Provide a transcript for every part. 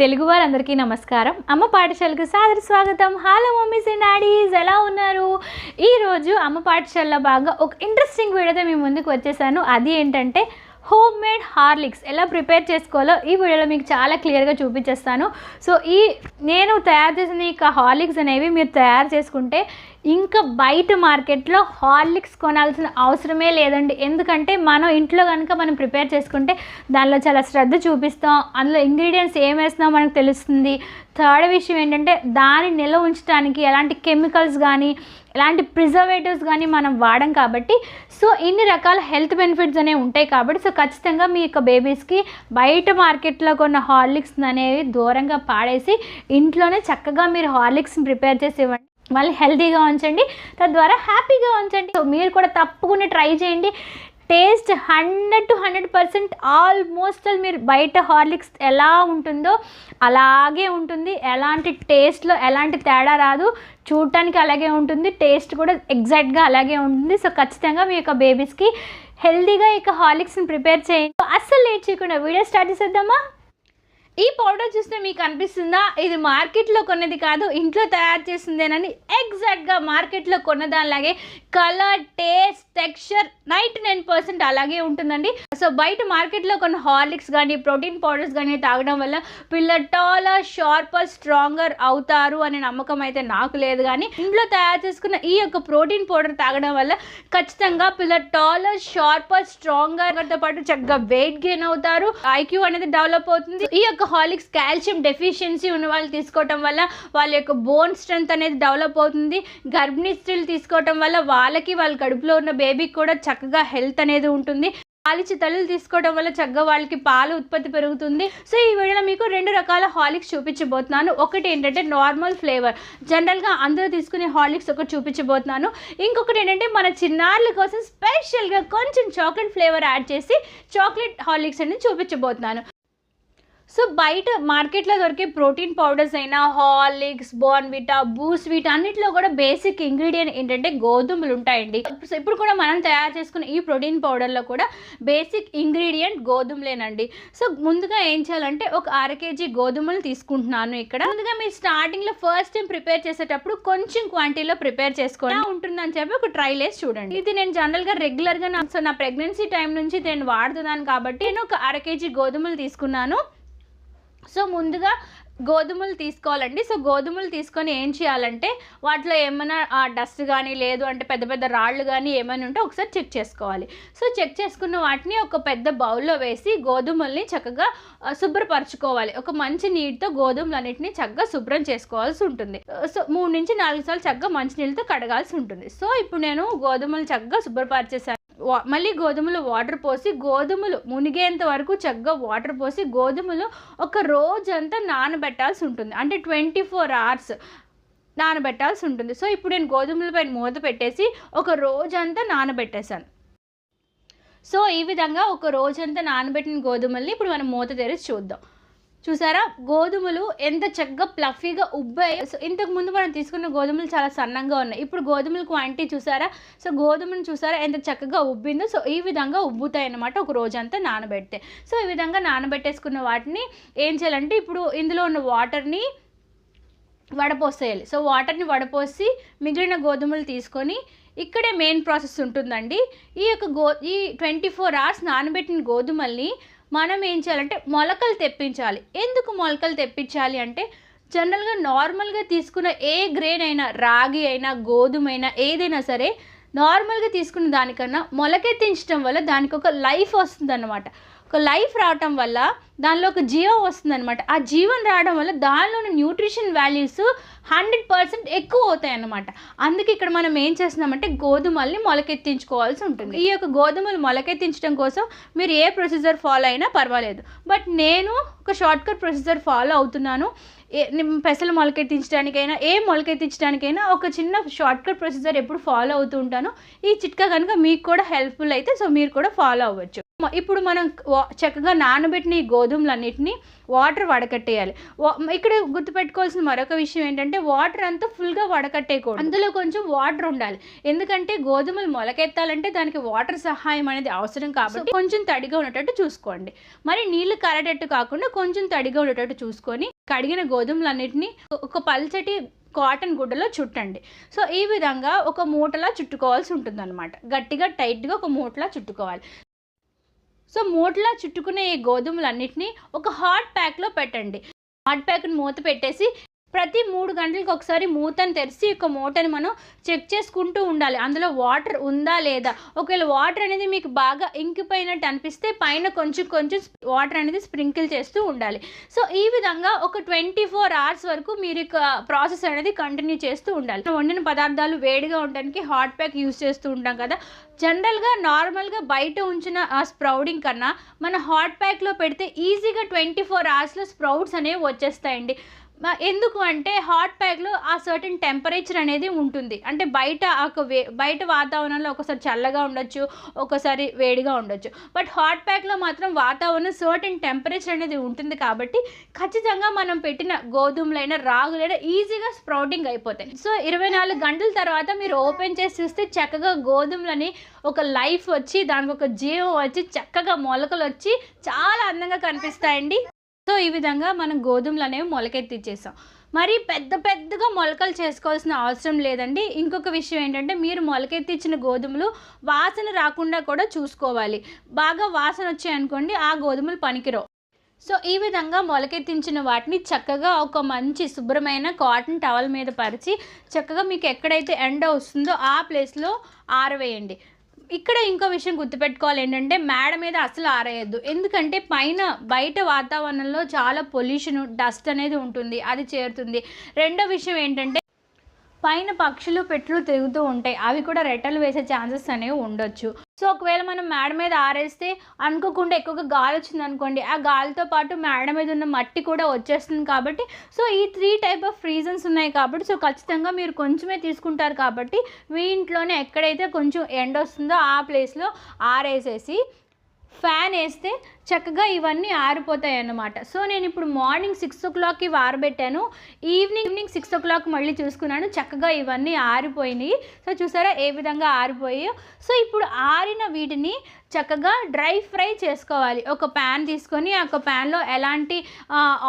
తెలుగు వారందరికీ నమస్కారం. అమ్మ పాఠశాలకు సాదర స్వాగతం. హలో మమ్మీస్ అండ్ డాడీస్ ఎలా ఉన్నారు? ఈరోజు అమ్మ పాఠశాలలో బాగా ఒక ఇంట్రెస్టింగ్ వీడియోతో మీ ముందుకు వచ్చేసాను. అది ఏంటంటే హోమ్ మేడ్ హార్లిక్స్ ఎలా ప్రిపేర్ చేసుకోవాలో ఈ వీడియోలో మీకు చాలా క్లియర్గా చూపించేస్తాను. సో ఈ నేను తయారు చేసిన ఈ హార్లిక్స్ అనేవి మీరు తయారు చేసుకుంటే ఇంకా బయట మార్కెట్లో హార్లిక్స్ కొనాల్సిన అవసరమే లేదండి. ఎందుకంటే మనం ఇంట్లో కనుక మనం ప్రిపేర్ చేసుకుంటే దానిలో చాలా శ్రద్ధ చూపిస్తాం. అందులో ఇంగ్రీడియంట్స్ ఏం వేస్తున్నాం మనకు తెలుస్తుంది. థర్డ్ విషయం ఏంటంటే దాన్ని నిల్వ ఉంచడానికి ఎలాంటి కెమికల్స్ కానీ ఎలాంటి ప్రిజర్వేటివ్స్ కానీ మనం వాడం కాబట్టి సో ఇన్ని రకాల హెల్త్ బెనిఫిట్స్ అనేవి ఉంటాయి కాబట్టి సో ఖచ్చితంగా మీ యొక్క బేబీస్కి బయట మార్కెట్లో కొన్న హార్లిక్స్ అనేవి దూరంగా పాడేసి ఇంట్లోనే చక్కగా మీరు హార్లిక్స్ని ప్రిపేర్ చేసి ఇవ్వండి. మళ్ళీ హెల్తీగా ఉంచండి తద్వారా హ్యాపీగా ఉంచండి. సో మీరు కూడా తప్పకుండా ట్రై చేయండి. Taste hundred to hundred percent almost మీరు బయట హార్లిక్స్ ఎలా ఉంటుందో అలాగే ఉంటుంది. ఎలాంటి టేస్ట్లో ఎలాంటి తేడా రాదు. చూడటానికి అలాగే ఉంటుంది. టేస్ట్ కూడా ఎగ్జాక్ట్గా అలాగే ఉంటుంది. సో ఖచ్చితంగా మీ యొక్క బేబీస్కి హెల్తీగా ఇక హార్లిక్స్ని ప్రిపేర్ చేయండి. అస్సలు లేట్ చేయకుండా వీడియో స్టార్ట్ చేసేద్దామా? ఈ పౌడర్ చూస్తే మీకు అనిపిస్తుందా? ఇది మార్కెట్లో కొన్నది కాదు ఇంట్లో తయారు చేసిందేనని ఎగ్జాక్ట్గా మార్కెట్లో కొన్న దానిలాగే colour taste texture ninety nine percent అలాగే ఉంటుందండి. సో బయట మార్కెట్లో కొన్ని హార్లిక్స్ కానీ ప్రోటీన్ పౌడర్స్ కానీ తాగడం వల్ల పిల్లలు టాలర్ షార్పర్ స్ట్రాంగర్ అవుతారు అనే నమ్మకం అయితే నాకు లేదు కానీ ఇంట్లో తయారు చేసుకున్న ఈ యొక్క ప్రోటీన్ పౌడర్ తాగడం వల్ల ఖచ్చితంగా పిల్లలు టాలర్ షార్పర్ స్ట్రాంగర్తో పాటు చక్కగా వెయిట్ గెయిన్ అవుతారు. ఐక్యూ అనేది డెవలప్ అవుతుంది. ఈ యొక్క హార్లిక్స్ కాల్షియం డెఫిషియన్సీ ఉన్న వాళ్ళు తీసుకోవటం వల్ల వాళ్ళ యొక్క బోన్ స్ట్రెంత్ అనేది డెవలప్ అవుతుంది. గర్భిణీ స్త్రీలు తీసుకోవటం వల్ల వాళ్ళకి వాళ్ళ కడుపులో ఉన్న బేబీకి కూడా చక్కగా హెల్త్ అనేది ఉంటుంది. పాలిచ్చి తల్లులు తీసుకోవడం వల్ల చక్కగా వాళ్ళకి పాలు ఉత్పత్తి పెరుగుతుంది. సో ఈ వీడియోలో మీకు రెండు రకాల హార్లిక్స్ చూపించబోతున్నాను. ఒకటి ఏంటంటే నార్మల్ ఫ్లేవర్. జనరల్గా అందరూ తీసుకునే హార్లిక్స్ ఒకటి చూపించబోతున్నాను. ఇంకొకటి ఏంటంటే మన చిన్నారుల కోసం స్పెషల్గా కొంచెం చాక్లెట్ ఫ్లేవర్ యాడ్ చేసి చాక్లెట్ హార్లిక్స్ అనేది చూపించబోతున్నాను. సో బయట మార్కెట్లో దొరికే ప్రోటీన్ పౌడర్స్ అయినా హార్లిక్స్ బోర్న్విటా బూస్ట్ వీట్ అన్నిటిలో కూడా బేసిక్ ఇంగ్రీడియంట్ ఏంటంటే గోధుమలు ఉంటాయండి. సో ఇప్పుడు కూడా మనం తయారు చేసుకున్న ఈ ప్రోటీన్ పౌడర్లో కూడా బేసిక్ ఇంగ్రీడియంట్ గోధుమలేనండి. సో ముందుగా ఏం చేయాలంటే ఒక అర కేజీ గోధుమలు తీసుకుంటున్నాను ఇక్కడ. ముందుగా మీరు స్టార్టింగ్లో ఫస్ట్ టైం ప్రిపేర్ చేసేటప్పుడు కొంచెం క్వాంటిటీలో ప్రిపేర్ చేసుకోవాలి ఉంటుందని చెప్పి ఒక ట్రైల్ వేసి చూడండి. ఇది నేను జనరల్గా రెగ్యులర్గా నా సో నా ప్రెగ్నెన్సీ టైం నుంచి నేను వాడుతున్నాను కాబట్టి నేను ఒక అర కేజీ గోధుమలు తీసుకున్నాను. సో ముందుగా గోధుమలు తీసుకోవాలండి. సో గోధుమలు తీసుకొని ఏం చేయాలంటే వాటిలో ఏమైనా డస్ట్ కానీ లేదు అంటే పెద్ద పెద్ద రాళ్ళు కానీ ఏమైనా ఉంటే ఒకసారి చెక్ చేసుకోవాలి. సో చెక్ చేసుకున్న వాటిని ఒక పెద్ద బౌల్లో వేసి గోధుమల్ని చక్కగా శుభ్రపరచుకోవాలి. ఒక మంచి నీటితో గోధుమలన్నిటిని చక్కగా శుభ్రం చేసుకోవాల్సి ఉంటుంది. సో మూడు నుంచి నాలుగు సార్లు చక్కగా మంచి నీళ్ళతో కడగాల్సి ఉంటుంది. సో ఇప్పుడు నేను గోధుమలు చక్కగా శుభ్రపరిచేసాను. మళ్ళీ గోధుమలు వాటర్ పోసి గోధుమలు మునిగేంత వరకు చక్కగా వాటర్ పోసి గోధుమలు ఒక రోజంతా నానబెట్టాల్సి ఉంటుంది. అంటే ట్వంటీ ఫోర్ అవర్స్ నానబెట్టాల్సి ఉంటుంది. సో ఇప్పుడు నేను గోధుమల పైన మూత పెట్టేసి ఒక రోజంతా నానబెట్టేశాను. సో ఈ విధంగా ఒక రోజంతా నానబెట్టిన గోధుమల్ని ఇప్పుడు మనం మూత తెరిచి చూద్దాం. చూసారా? గోధుమలు ఎంత చక్కగా ప్లఫీగా ఉబ్బాయి సో ఇంతకు ముందు మనం తీసుకున్న గోధుమలు చాలా సన్నంగా ఉన్నాయి. ఇప్పుడు గోధుమల క్వాంటిటీ చూసారా? సో గోధుమను చూసారా? ఎంత చక్కగా ఉబ్బిందో. సో ఈ విధంగా ఉబ్బుతాయి అన్నమాట ఒక రోజంతా నానబెడితే. సో ఈ విధంగా నానబెట్టేసుకున్న వాటిని ఏం చేయాలంటే ఇప్పుడు ఇందులో ఉన్న వాటర్ని వడపోసేయాలి. సో వాటర్ని వడపోసి మిగిలిన గోధుమలు తీసుకొని ఇక్కడే మెయిన్ ప్రాసెస్ ఉంటుందండి. ఈ యొక్క గో ఈ ట్వంటీ ఫోర్ అవర్స్ నానబెట్టిన గోధుమల్ని మనం ఏం చేయాలంటే మొలకలు తెప్పించాలి. ఎందుకు మొలకలు తెప్పించాలి అంటే జనరల్గా నార్మల్గా తీసుకున్న ఏ గ్రెయిన్ అయినా రాగి అయినా గోధుమ అయినా ఏదైనా సరే నార్మల్గా తీసుకున్న దానికన్నా మొలకెత్తించడం వల్ల దానికి ఒక లైఫ్ వస్తుందన్నమాట. ఒక లైఫ్ రావటం వల్ల దానిలో ఒక జీవం వస్తుందన్నమాట. ఆ జీవం రావడం వల్ల దానిలోని న్యూట్రిషన్ వాల్యూస్ హండ్రెడ్ పర్సెంట్ ఎక్కువ అవుతాయి అన్నమాట అందుకే ఇక్కడ మనం ఏం చేస్తున్నామంటే గోధుమల్ని మొలకెత్తించుకోవాల్సి ఉంటుంది. ఈ యొక్క గోధుమలు మొలకెత్తించడం కోసం మీరు ఏ ప్రొసీజర్ ఫాలో అయినా పర్వాలేదు. బట్ నేను ఒక షార్ట్కట్ ప్రొసీజర్ ఫాలో అవుతున్నాను. ఏ- పెసలు మొలకెత్తించడానికైనా ఏ మొలకెత్తించడానికైనా ఒక చిన్న షార్ట్కట్ ప్రొసీజర్ ఎప్పుడు ఫాలో అవుతూ ఉంటాను. ఈ చిట్కా కనుక మీకు కూడా హెల్ప్ఫుల్ అయితే సో మీరు కూడా ఫాలో అవ్వచ్చు. ఇప్పుడు మనం చక్కగా నానబెట్టిన ఈ గోధుమలన్నిటిని వాటర్ వడకట్టేయాలి. ఇక్కడ గుర్తుపెట్టుకోవాల్సిన మరొక విషయం ఏంటంటే వాటర్ అంతా ఫుల్గా వడకట్టేయకూడదు. అందులో కొంచెం వాటర్ ఉండాలి. ఎందుకంటే గోధుమలు మొలకెత్తాలంటే దానికి వాటర్ సహాయం అనేది అవసరం కాబట్టి కొంచెం తడిగా ఉండేటట్టు చూసుకోండి. మరి నీళ్ళు కరటట్టు కాకుండా కొంచెం తడిగా ఉండేటట్టు చూసుకొని కడిగిన గోధుమలన్నిటిని ఒక పల్చటి కాటన్ గుడ్డలో చుట్టండి. సో ఈ విధంగా ఒక మూటలా చుట్టుకోవాల్సి ఉంటుంది గట్టిగా టైట్గా ఒక మూటలా చుట్టుకోవాలి. సో మూటలా చుట్టుకునే ఈ గోధుమలన్నిటిని ఒక హాట్ ప్యాక్లో పెట్టండి. హాట్ ప్యాక్ని మూత పెట్టేసి ప్రతి మూడు గంటలకు ఒకసారి మూతను తెరిచి ఒక మూటని మనం చెక్ చేసుకుంటూ ఉండాలి. అందులో వాటర్ ఉందా లేదా? ఒకవేళ వాటర్ అనేది మీకు బాగా ఇంకిపోయినట్టు అనిపిస్తే పైన కొంచెం కొంచెం వాటర్ అనేది స్ప్రింకిల్ చేస్తూ ఉండాలి. సో ఈ విధంగా ఒక ట్వంటీ ఫోర్ అవర్స్ వరకు మీరు ప్రాసెస్ అనేది కంటిన్యూ చేస్తూ ఉండాలి. వండిన పదార్థాలు వేడిగా ఉండడానికి హాట్ ప్యాక్ యూస్ చేస్తూ ఉంటాం కదా. జనరల్గా నార్మల్గా బయట ఉంచిన ఆ స్ప్రౌడింగ్ కన్నా మన హాట్ ప్యాక్లో పెడితే ఈజీగా ట్వంటీ ఫోర్ అవర్స్లో స్ప్రౌట్స్ అనేవి వచ్చేస్తాయండి. ఎందుకు అంటే హాట్ ప్యాక్లో ఆ సర్టన్ టెంపరేచర్ అనేది ఉంటుంది. అంటే బయట ఒక వే బయట వాతావరణంలో ఒకసారి చల్లగా ఉండొచ్చు ఒకసారి వేడిగా ఉండొచ్చు. బట్ హాట్ ప్యాక్లో మాత్రం వాతావరణం సర్టన్ టెంపరేచర్ అనేది ఉంటుంది కాబట్టి ఖచ్చితంగా మనం పెట్టిన గోధుమలైన రాగులైనా ఈజీగా స్ప్రౌటింగ్ అయిపోతాయి. సో ఇరవై నాలుగు గంటల తర్వాత మీరు ఓపెన్ చేసి చూస్తే చక్కగా గోధుమలని ఒక లైఫ్ వచ్చి దానికి ఒక జీవం వచ్చి చక్కగా మొలకలు వచ్చి చాలా అందంగా కనిపిస్తాయండి. సో ఈ విధంగా మనం గోధుమలు అనేవి మొలకెత్తిచ్చేసాం మరి పెద్ద పెద్దగా మొలకలు చేసుకోవాల్సిన అవసరం లేదండి. ఇంకొక విషయం ఏంటంటే మీరు మొలకెత్తిచ్చిన గోధుమలు వాసన రాకుండా కూడా చూసుకోవాలి. బాగా వాసన వచ్చాయనుకోండి ఆ గోధుమలు పనికిరావు. సో ఈ విధంగా మొలకెత్తించిన వాటిని చక్కగా ఒక మంచి శుభ్రమైన కాటన్ టవల్ మీద పరిచి చక్కగా మీకు ఎక్కడైతే ఎండ వస్తుందో ఆ ప్లేస్లో ఆరవేయండి. ఇక్కడ ఇంకో విషయం గుర్తుపెట్టుకోవాలి ఏంటంటే మేడ మీద అసలు ఆరేయద్దు. ఎందుకంటే పైన బయట వాతావరణంలో చాలా పొల్యూషన్ డస్ట్ అనేది ఉంటుంది అది చేరుతుంది. రెండో విషయం ఏంటంటే పైన పక్షులు పెట్లు తిరుగుతూ ఉంటాయి అవి కూడా రెట్టలు వేసే ఛాన్సెస్ అనేవి ఉండొచ్చు. సో ఒకవేళ మనం మేడ మీద ఆరేస్తే అనుకోకుండా ఎక్కువగా గాలి వచ్చింది అనుకోండి ఆ గాలితో పాటు మేడ మీద ఉన్న మట్టి కూడా వచ్చేస్తుంది కాబట్టి సో ఈ త్రీ టైప్ ఆఫ్ రీజన్స్ ఉన్నాయి కాబట్టి సో ఖచ్చితంగా మీరు కొంచెమే తీసుకుంటారు కాబట్టి మీ ఇంట్లోనే ఎక్కడైతే కొంచెం ఎండ వస్తుందో ఆ ప్లేస్లో ఆరేసేసి ఫ్యాన్ వేస్తే చక్కగా ఇవన్నీ ఆరిపోతాయి అన్నమాట సో నేను ఇప్పుడు మార్నింగ్ సిక్స్ ఓ క్లాక్కి ఆరబెట్టాను evening evening six o'clock మళ్ళీ చూసుకున్నాను. చక్కగా ఇవన్నీ ఆరిపోయినాయి. సో చూసారా ఏ విధంగా ఆరిపోయాయో. సో ఇప్పుడు ఆరిన వీటిని చక్కగా డ్రై ఫ్రై చేసుకోవాలి. ఒక ప్యాన్ తీసుకొని ఆ ఒక ప్యాన్లో ఎలాంటి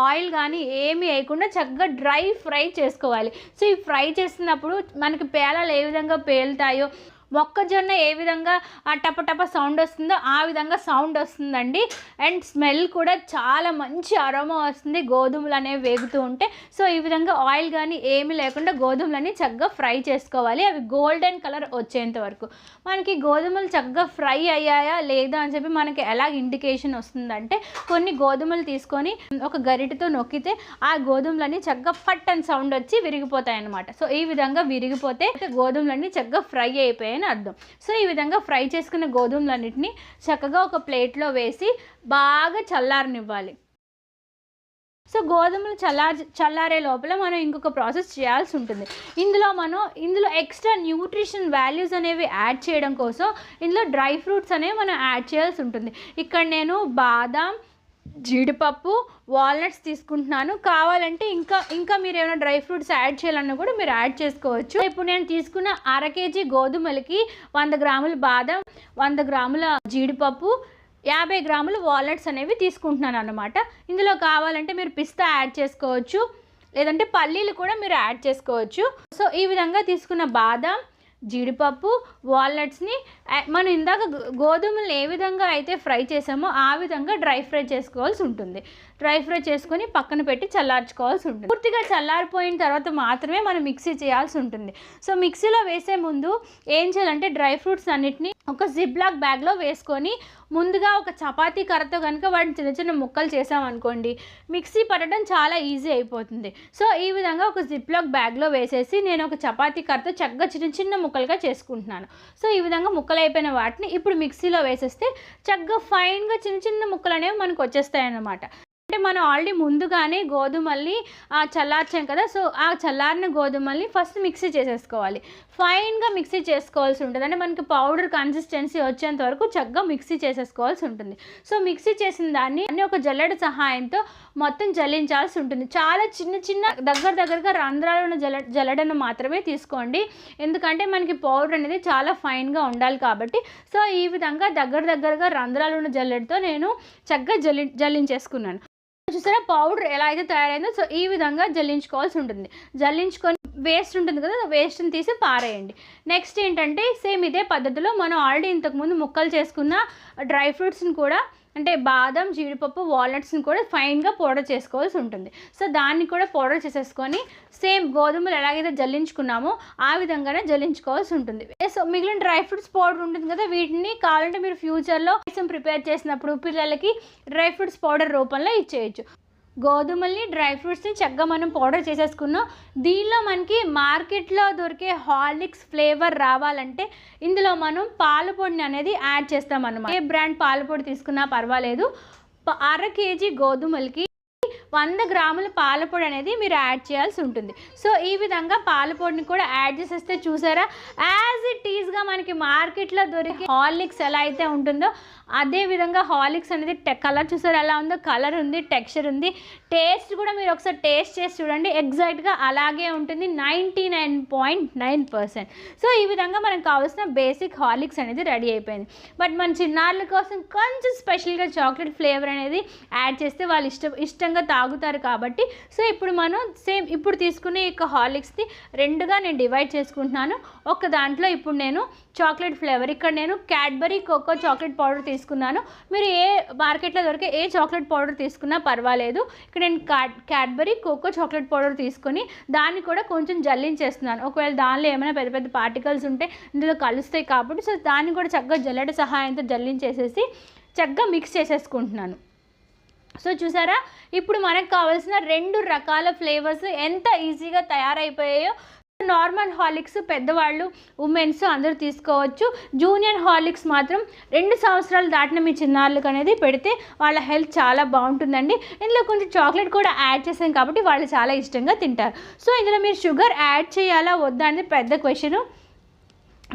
ఆయిల్ కానీ ఏమీ వేయకుండా చక్కగా డ్రై ఫ్రై చేసుకోవాలి. సో ఈ ఫ్రై చేస్తున్నప్పుడు మనకి పేలాలు ఏ విధంగా పేలుతాయో మొక్కజొన్న ఏ విధంగా ఆ సౌండ్ వస్తుందో ఆ విధంగా సౌండ్ వస్తుందండి. అండ్ స్మెల్ కూడా చాలా మంచి అరోమా వస్తుంది. గోధుమలు అనేవి వేగుతూ ఉంటే సో ఈ విధంగా ఆయిల్ కానీ ఏమీ లేకుండా గోధుమలని చక్కగా ఫ్రై చేసుకోవాలి. అవి గోల్డెన్ కలర్ వచ్చేంత వరకు. మనకి గోధుమలు చక్కగా ఫ్రై అయ్యాయా లేదా అని చెప్పి మనకి ఎలా ఇండికేషన్ వస్తుందంటే కొన్ని గోధుమలు తీసుకొని ఒక గరిటతో నొక్కితే ఆ గోధుమలన్నీ చక్కగా ఫట్ అని సౌండ్ వచ్చి విరిగిపోతాయి అన్నమాట సో ఈ విధంగా విరిగిపోతే గోధుమలన్నీ చక్కగా ఫ్రై అని అర్థం. సో ఈ విధంగా ఫ్రై చేసుకున్న గోధుమలన్నిటిని చక్కగా ఒక ప్లేట్లో వేసి బాగా చల్లారనివ్వాలి. సో గోధుమలు చల్లార్ చల్లారే లోపల మనం ఇంకొక ప్రాసెస్ చేయాల్సి ఉంటుంది. ఇందులో మనం ఇందులో ఎక్స్ట్రా న్యూట్రిషన్ వాల్యూస్ అనేవి యాడ్ చేయడం కోసం ఇందులో డ్రై ఫ్రూట్స్ అనేవి మనం యాడ్ చేయాల్సి ఉంటుంది. ఇక్కడ నేను బాదాం జీడిపప్పు వాల్నట్స్ తీసుకుంటున్నాను. కావాలంటే ఇంకా ఇంకా మీరు ఏమైనా డ్రై ఫ్రూట్స్ యాడ్ చేయాలన్నా కూడా మీరు యాడ్ చేసుకోవచ్చు. ఇప్పుడు నేను తీసుకున్న అర కేజీ గోధుమలకి వంద గ్రాముల బాదం వంద గ్రాముల జీడిపప్పు యాభై గ్రాములు వాల్నట్స్ అనేవి తీసుకుంటున్నాను అన్నమాట. ఇందులో కావాలంటే మీరు పిస్తా యాడ్ చేసుకోవచ్చు. లేదంటే పల్లీలు కూడా మీరు యాడ్ చేసుకోవచ్చు. సో ఈ విధంగా తీసుకున్న బాదం జీడిపప్పు వాల్నట్స్ని మనం ఇందాక గోధుమలు ఏ విధంగా అయితే ఫ్రై చేసామో ఆ విధంగా డ్రై ఫ్రై చేసుకోవాల్సి ఉంటుంది. డ్రై ఫ్రై చేసుకొని పక్కన పెట్టి చల్లార్చుకోవాల్సి ఉంటుంది. పూర్తిగా చల్లారిపోయిన తర్వాత మాత్రమే మనం మిక్సీ చేయాల్సి ఉంటుంది. సో మిక్సీలో వేసే ముందు ఏం చేయాలంటే డ్రై ఫ్రూట్స్ అన్నిటిని ఒక జిప్లాక్ బ్యాగ్లో వేసుకొని ముందుగా ఒక చపాతీ కర్రతో కనుక వాటిని చిన్న చిన్న ముక్కలు చేసామనుకోండి మిక్సీ పట్టడం చాలా ఈజీ అయిపోతుంది. సో ఈ విధంగా ఒక జిప్లాక్ బ్యాగ్లో వేసేసి నేను ఒక చపాతీ కర్రతో చక్కగా చిన్న చిన్న ముక్కలుగా చేసుకుంటున్నాను. సో ఈ విధంగా ముక్కలు అయిపోయిన వాటిని ఇప్పుడు మిక్సీలో వేసేస్తే చక్కగా ఫైన్గా చిన్న చిన్న ముక్కలు అనేవి మనకు వచ్చేస్తాయి అన్నమాట మనం ఆల్రెడీ ముందుగానే గోధుమల్ని చల్లార్చాం కదా సో ఆ చల్లారిన గోధుమల్ని ఫస్ట్ మిక్సీ చేసేసుకోవాలి. ఫైన్గా మిక్సీ చేసుకోవాల్సి ఉంటుంది. అంటే మనకి పౌడర్ కన్సిస్టెన్సీ వచ్చేంత వరకు చక్కగా మిక్సీ చేసేసుకోవాల్సి ఉంటుంది. సో మిక్సీ చేసిన దాన్ని అన్ని ఒక జల్లెడ సహాయంతో మొత్తం జల్లించాల్సి ఉంటుంది. చాలా చిన్న చిన్న దగ్గర దగ్గరగా రంధ్రాలు ఉన్న జల జల్లడను మాత్రమే తీసుకోండి. ఎందుకంటే మనకి పౌడర్ అనేది చాలా ఫైన్గా ఉండాలి కాబట్టి. సో ఈ విధంగా దగ్గర దగ్గరగా రంధ్రాలు ఉన్న జల్లెడతో నేను చక్కగా జల్లి జల్లించేసుకున్నాను. చూసారా? పౌడర్ ఎలా అయితే తయారైందో సో ఈ విధంగా జల్లించుకోవాల్సి ఉంటుంది. జల్లించుకొని వేస్ట్ ఉంటుంది కదా వేస్ట్ని తీసి పారేయండి. నెక్స్ట్ ఏంటంటే సేమ్ ఇదే పద్ధతిలో మనం ఆల్రెడీ ఇంతకుముందు ముక్కలు చేసుకున్న డ్రై ఫ్రూట్స్ని కూడా అంటే బాదం జీడిపప్పు వాల్నట్స్ని కూడా ఫైన్గా పౌడర్ చేసుకోవాల్సి ఉంటుంది. సో దాన్ని కూడా పౌడర్ చేసేసుకొని సేమ్ గోధుమలు ఎలాగైతే జల్లించుకున్నామో ఆ విధంగానే జల్లించుకోవాల్సి ఉంటుంది. సో మిగిలిన డ్రై ఫ్రూట్స్ పౌడర్ ఉంటుంది కదా వీటిని కావాలంటే మీరు ఫ్యూచర్లో ప్రిపేర్ చేసినప్పుడు పిల్లలకి డ్రై ఫ్రూట్స్ పౌడర్ రూపంలో ఇచ్చేయచ్చు. గోధుమల్ని డ్రై ఫ్రూట్స్ని చక్కగా మనం పౌడర్ చేసేసుకున్నాం. దీనిలో మనకి మార్కెట్లో దొరికే హార్లిక్స్ ఫ్లేవర్ రావాలంటే ఇందులో మనం పాల పొడిని అనేది యాడ్ చేస్తాం అన్నమాట ఏ బ్రాండ్ పాల పొడి తీసుకున్నా పర్వాలేదు. అర కేజీ గోధుమలకి వంద గ్రాముల పాలపొడి అనేది మీరు యాడ్ చేయాల్సి ఉంటుంది. సో ఈ విధంగా పాలపొడిని కూడా యాడ్ చేసేస్తే చూసారా? యాజ్ ఇట్ ఈజ్గా మనకి మార్కెట్లో దొరికే హార్లిక్స్ ఎలా అయితే ఉంటుందో అదే విధంగా హార్లిక్స్ అనేది కలర్ చూసారా ఎలా ఉందో? కలర్ ఉంది టెక్స్చర్ ఉంది. టేస్ట్ కూడా మీరు ఒకసారి టేస్ట్ చేసి చూడండి. ఎగ్జాక్ట్గా అలాగే ఉంటుంది. Ninety nine point nine percent. So ఈ విధంగా మనకు కావాల్సిన బేసిక్ హార్లిక్స్ అనేది రెడీ అయిపోయింది. బట్ మన చిన్నారుల కోసం కొంచెం స్పెషల్గా చాక్లెట్ ఫ్లేవర్ అనేది యాడ్ చేస్తే వాళ్ళు ఇష్టం ఇష్టంగా తాగుతారు కాబట్టి. సో ఇప్పుడు మనం సేమ్ ఇప్పుడు తీసుకునే యొక్క హార్లిక్స్ని రెండుగా నేను డివైడ్ చేసుకుంటున్నాను. ఒక దాంట్లో ఇప్పుడు నేను చాక్లెట్ ఫ్లేవర్ ఇక్కడ నేను క్యాడ్బరీ కోకో చాక్లెట్ పౌడర్ తీసుకున్నాను. మీరు ఏ మార్కెట్లో దొరికే ఏ చాక్లెట్ పౌడర్ తీసుకున్నా పర్వాలేదు. ఇక్కడ నేను క్యాడ్బరీ కోకో చాక్లెట్ పౌడర్ తీసుకొని దాన్ని కూడా కొంచెం జల్లించేస్తున్నాను. ఒకవేళ దానిలో ఏమైనా పెద్ద పెద్ద పార్టికల్స్ ఉంటే ఇందులో కలుస్తాయి కాబట్టి సో దాన్ని కూడా చక్కగా జల్లెడ సహాయంతో జల్లించేసేసి చక్కగా మిక్స్ చేసేసుకుంటున్నాను. సో చూసారా? ఇప్పుడు మనకు కావాల్సిన రెండు రకాల ఫ్లేవర్స్ ఎంత ఈజీగా తయారైపోయాయో నార్మల్ హార్లిక్స్ పెద్దవాళ్ళు ఉమెన్స్ అందరూ తీసుకోవచ్చు. జూనియర్ హార్లిక్స్ మాత్రం రెండు సంవత్సరాలు దాటిన మీ చిన్నారులకు అనేది పెడితే వాళ్ళ హెల్త్ చాలా బాగుంటుందండి. ఇందులో కొంచెం చాక్లెట్ కూడా యాడ్ చేసాం కాబట్టి వాళ్ళు చాలా ఇష్టంగా తింటారు. సో ఇందులో మీరు షుగర్ యాడ్ చేయాలా? వద్దా? అనేది పెద్ద క్వశ్చన్.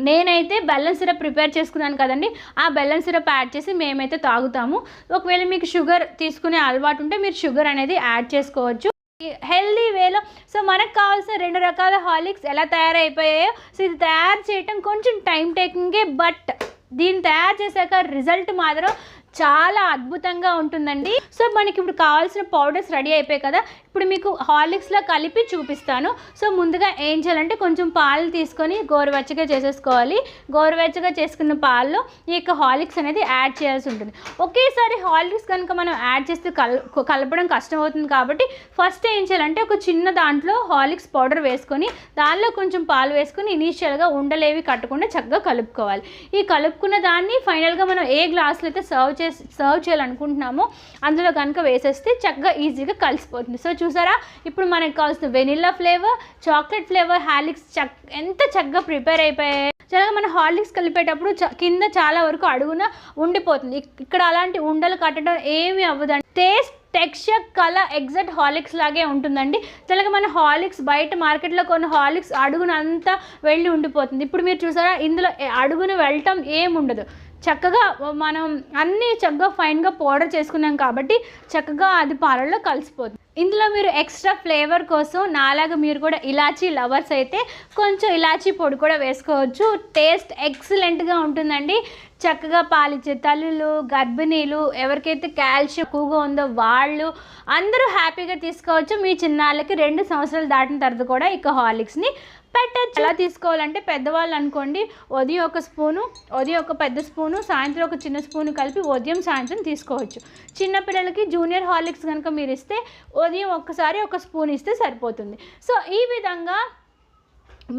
నేనైతే బెల్లం సిరప్ ప్రిపేర్ చేసుకున్నాను కదండి. ఆ బెల్లం సిరప్ యాడ్ చేసి మేమైతే తాగుతాము. ఒకవేళ మీకు షుగర్ తీసుకునే అలవాటు ఉంటే మీరు షుగర్ అనేది యాడ్ చేసుకోవచ్చు. హెల్దీ వేలో. సో మనకు కావాల్సిన రెండు రకాల హార్లిక్స్ ఎలా తయారైపోయాయో సో ఇది తయారు చేయటం కొంచెం టైం టేకింగే బట్ దీన్ని తయారు చేశాక రిజల్ట్ మాత్రం చాలా అద్భుతంగా ఉంటుందండి. సో మనకి ఇప్పుడు కావాల్సిన పౌడర్స్ రెడీ అయిపోయాయి కదా ఇప్పుడు మీకు హార్లిక్స్లో కలిపి చూపిస్తాను. సో ముందుగా ఏం చేయాలంటే కొంచెం పాలు తీసుకొని గోరువెచ్చగా చేసేసుకోవాలి. గోరువెచ్చగా చేసుకున్న పాలలో ఈ యొక్క హార్లిక్స్ అనేది యాడ్ చేయాల్సి ఉంటుంది. ఒకేసారి హార్లిక్స్ కనుక మనం యాడ్ చేస్తే కల్ కలపడం కష్టం అవుతుంది కాబట్టి ఫస్ట్ ఏం చేయాలంటే ఒక చిన్న దాంట్లో హార్లిక్స్ పౌడర్ వేసుకొని దానిలో కొంచెం పాలు వేసుకొని ఇనీషియల్గా ఉండలేవి కట్టకుండా చక్కగా కలుపుకోవాలి. ఈ కలుపుకున్న దాన్ని ఫైనల్గా మనం ఏ గ్లాసులో అయితే సర్వ్ చేసి సర్వ్ చేయాలనుకుంటున్నామో అందులో కనుక వేసేస్తే చక్కగా ఈజీగా కలిసిపోతుంది. సో చూసారా? ఇప్పుడు మనకు కావాల్సిన vanilla flavour chocolate flavour Horlicks చక్ ఎంత చక్కగా ప్రిపేర్ అయిపోయాయి. చాలా మన హార్లిక్స్ కలిపేటప్పుడు కింద చాలా వరకు అడుగున ఉండిపోతుంది. ఇక్కడ అలాంటి ఉండలు కట్టడం ఏమీ అవ్వదండి. Taste texture colour exact Horlicks లాగే ఉంటుందండి. అలాగే మన హార్లిక్స్ బయట మార్కెట్లో కొన్ని హార్లిక్స్ అడుగునంతా వెళ్ళి ఉండిపోతుంది. ఇప్పుడు మీరు చూసారా ఇందులో అడుగును వెళ్ళటం ఏముండదు. చక్కగా మనం అన్నీ చక్కగా ఫైన్గా పౌడర్ చేసుకున్నాం కాబట్టి చక్కగా అది పాలల్లో కలిసిపోతుంది. ఇందులో మీరు ఎక్స్ట్రా ఫ్లేవర్ కోసం నాలాగా మీరు కూడా ఇలాచీ లవర్స్ అయితే కొంచెం ఇలాచీ పొడి కూడా వేసుకోవచ్చు. టేస్ట్ ఎక్సలెంట్గా ఉంటుందండి. చక్కగా పాలిచ్చే తల్లులు గర్భిణీలు ఎవరికైతే కాల్షియం ఎక్కువగా ఉందో వాళ్ళు అందరూ హ్యాపీగా తీసుకోవచ్చు. మీ చిన్నాళ్ళకి రెండు సంవత్సరాలు దాటిన తర్వాత కూడా ఇక హార్లిక్స్ని పెట్టచ్చు. ఎలా తీసుకోవాలంటే పెద్దవాళ్ళు అనుకోండి ఉదయం ఒక స్పూను ఉదయం ఒక పెద్ద స్పూను సాయంత్రం ఒక చిన్న స్పూను కలిపి ఉదయం సాయంత్రం తీసుకోవచ్చు. చిన్నపిల్లలకి జూనియర్ హార్లిక్స్ కనుక మీరు ఇస్తే ఉదయం ఒక్కసారి ఒక స్పూన్ ఇస్తే సరిపోతుంది. సో ఈ విధంగా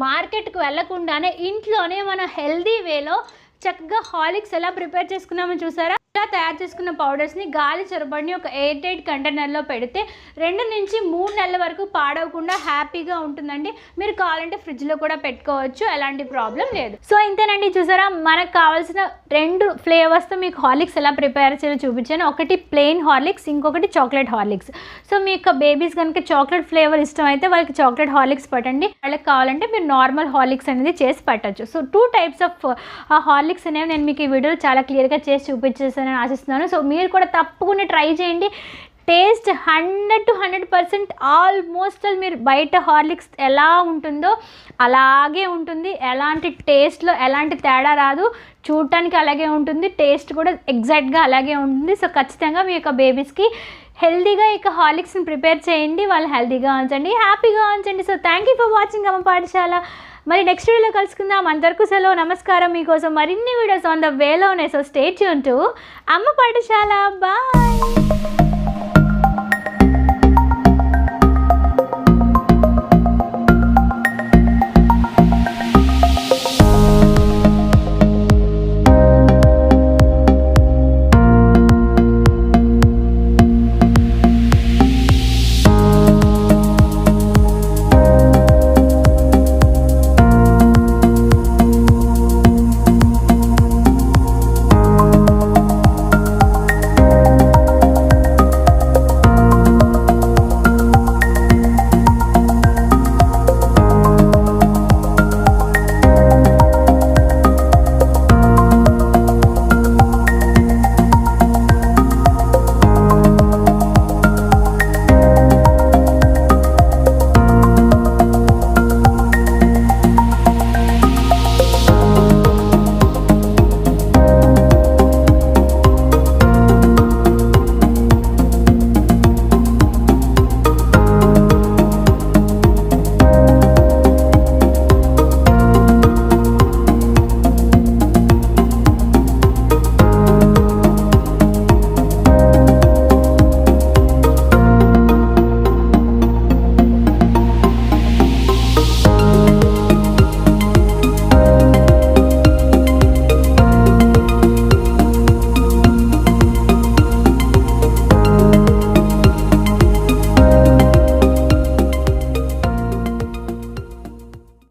మార్కెట్కి వెళ్ళకుండానే ఇంట్లోనే మన హెల్దీ వేలో చక్కగా హార్లిక్స్ ఎలా ప్రిపేర్ చేసుకున్నామో చూసారా? ఇలా తయారు చేసుకున్న పౌడర్స్ని గాలి చొరబడిని ఒక ఎయిర్ టైట్ కంటైనర్లో పెడితే రెండు నుంచి మూడు నెలల వరకు పాడవకుండా హ్యాపీగా ఉంటుందండి. మీరు కావాలంటే ఫ్రిడ్జ్లో కూడా పెట్టుకోవచ్చు ఎలాంటి ప్రాబ్లం లేదు. సో ఇంతేనండి చూసారా మనకు కావాల్సిన రెండు ఫ్లేవర్స్తో మీకు హార్లిక్స్ ఎలా ప్రిపేర్ చేయాలో చూపించాను. ఒకటి ప్లెయిన్ హార్లిక్స్ ఇంకొకటి చాక్లెట్ హార్లిక్స్. సో మీ యొక్క బేబీస్ కనుక చాక్లెట్ ఫ్లేవర్ ఇష్టం అయితే వాళ్ళకి చాక్లెట్ హార్లిక్స్ పట్టండి. వాళ్ళకి కావాలంటే మీరు నార్మల్ హార్లిక్స్ అనేది చేసి పట్టచ్చు. So two types of Horlicks అనేవి నేను మీకు ఈ వీడియోలో చాలా క్లియర్గా చేసి చూపించేసానని ఆశిస్తున్నాను. సో మీరు కూడా తప్పకుండా ట్రై చేయండి. Taste hundred to hundred percent almost మీరు బయట హార్లిక్స్ ఎలా ఉంటుందో అలాగే ఉంటుంది. ఎలాంటి టేస్ట్లో ఎలాంటి తేడా రాదు. చూడటానికి అలాగే ఉంటుంది. టేస్ట్ కూడా ఎగ్జాక్ట్గా అలాగే ఉంటుంది. సో ఖచ్చితంగా మీ యొక్క బేబీస్కి హెల్తీగా ఇక హార్లిక్స్ని ప్రిపేర్ చేయండి. వాళ్ళు హెల్దీగా ఉంచండి. హ్యాపీగా ఉంచండి. So thank you for watching Amma Pathashala. మరి నెక్స్ట్ వీడియోలో కలుసుకుందాం. అంతవరకు సెలవు. నమస్కారం. మీకోసం మరిన్ని వీడియోస్ ఆన్ ద వేలోనే సో స్టేట్ యూన్ టు అమ్మ పాఠశాల. బాయ్